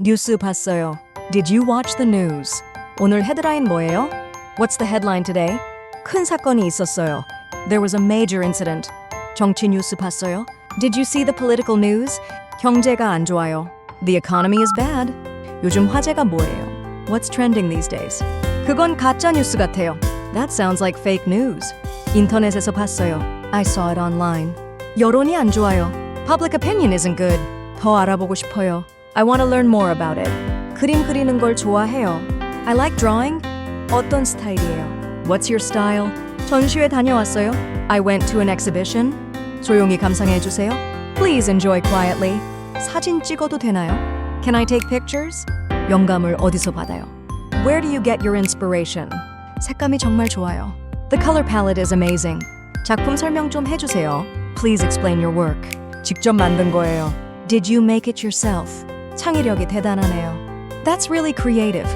뉴스 봤어요. Did you watch the news? 오늘 헤드라인 뭐예요? What's the headline today? 큰 사건이 있었어요. There was a major incident. 정치 뉴스 봤어요? Did you see the political news? 경제가 안 좋아요. The economy is bad. 요즘 화제가 뭐예요? What's trending these days? 그건 가짜 뉴스 같아요. That sounds like fake news. 인터넷에서 봤어요. I saw it online. 여론이 안 좋아요. Public opinion isn't good. 더 알아보고 싶어요. I want to learn more about it. 그림 그리는 걸 좋아해요. I like drawing. 어떤 스타일이에요? What's your style? 전시회 다녀왔어요? I went to an exhibition. 조용히 감상해 주세요. Please enjoy quietly. 사진 찍어도 되나요? Can I take pictures? 영감을 어디서 받아요? Where do you get your inspiration? 색감이 정말 좋아요. The color palette is amazing. 작품 설명 좀 해주세요. Please explain your work. 직접 만든 거예요. Did you make it yourself? 창의력이 대단하네요. That's really creative.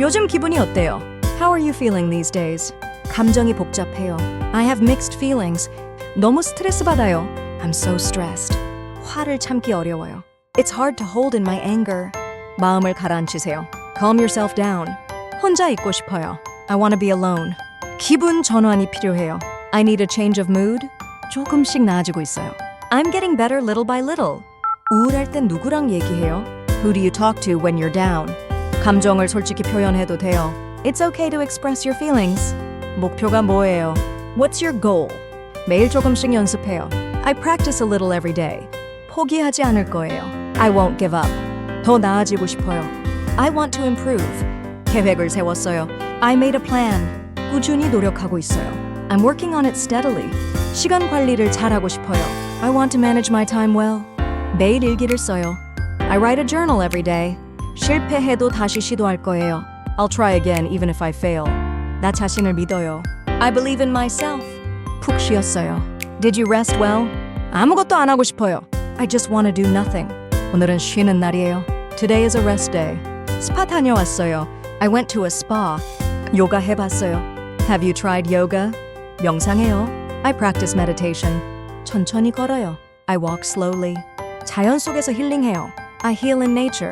요즘 기분이 어때요? How are you feeling these days? 감정이 복잡해요. I have mixed feelings. 너무 스트레스 받아요. I'm so stressed. 화를 참기 어려워요. It's hard to hold in my anger. 마음을 가라앉히세요. Calm yourself down. 혼자 있고 싶어요. I want to be alone. 기분 전환이 필요해요. I need a change of mood. 조금씩 나아지고 있어요. I'm getting better little by little. 우울할 땐 누구랑 얘기해요? Who do you talk to when you're down? 감정을 솔직히 표현해도 돼요. It's okay to express your feelings. 목표가 뭐예요? What's your goal? 매일 조금씩 연습해요. I practice a little every day. 포기하지 않을 거예요. I won't give up. 더 나아지고 싶어요. I want to improve. 계획을 세웠어요. I made a plan. 꾸준히 노력하고 있어요. I'm working on it steadily. 시간 관리를 잘하고 싶어요. I want to manage my time well. 매일 일기를 써요. I write a journal every day. 실패해도 다시 시도할 거예요. I'll try again even if I fail. 나 자신을 믿어요. I believe in myself. 푹 쉬었어요. Did you rest well? 아무것도 안 하고 싶어요. I just want to do nothing. 오늘은 쉬는 날이에요. Today is a rest day. 스파 다녀왔어요. I went to a spa. 요가 해봤어요. Have you tried yoga? 명상해요. I practice meditation. 천천히 걸어요. I walk slowly. 자연 속에서 힐링해요. I heal in nature.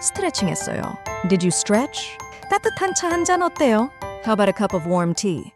스트레칭 했어요. Did you stretch? 따뜻한 차 한 잔 어때요? How about a cup of warm tea?